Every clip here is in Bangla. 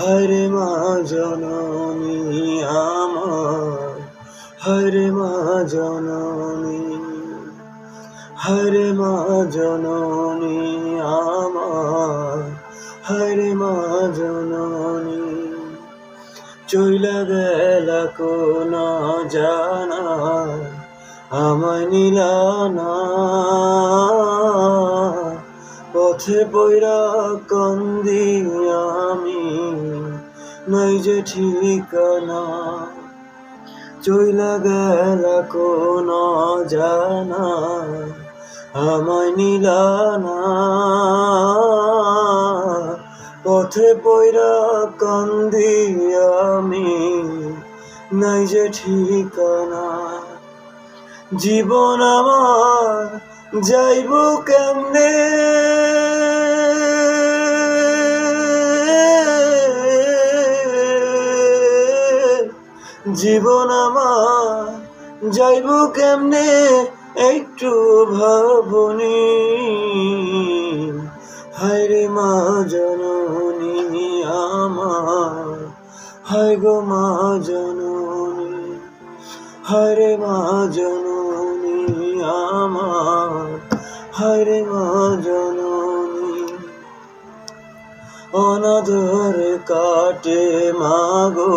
হরে মা জননী আমার, হরে মা জননী, হরে মা জননী আমার, হরে মা জননী। চইলা গেলা কোন জানা, আমায় নিলানা পথে পৈরা কন্দি নাই যে ঠিকানা। চইলা গেলা কোন জানা, আমায় নিলানা পথে পৈরা কান্দি আমি, নাই যে ঠিকানা। জীবন আমার যাইব কেমনে? জীবন আমার, যাইব কেমনে? একটু ভাবনি। হায়রে মা জননী আমার, হায় গো মা জননী। হরে মা জননী আমার হরে মা জননী। অনাদর কাটে মাগো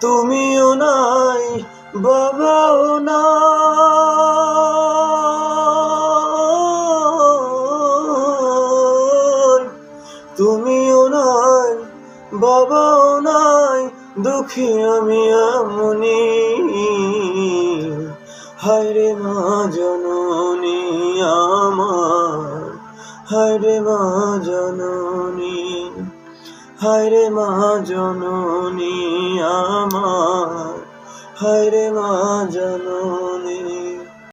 তুমিও নাই, বাবাও নাই। তুমিও নাই, বাবাও নাই, দুঃখী আমি আমনি হায়রে মা জননী আমার, হায়রে মা জননী, হায়রে মা জননী। আমার হায়রে মা জননী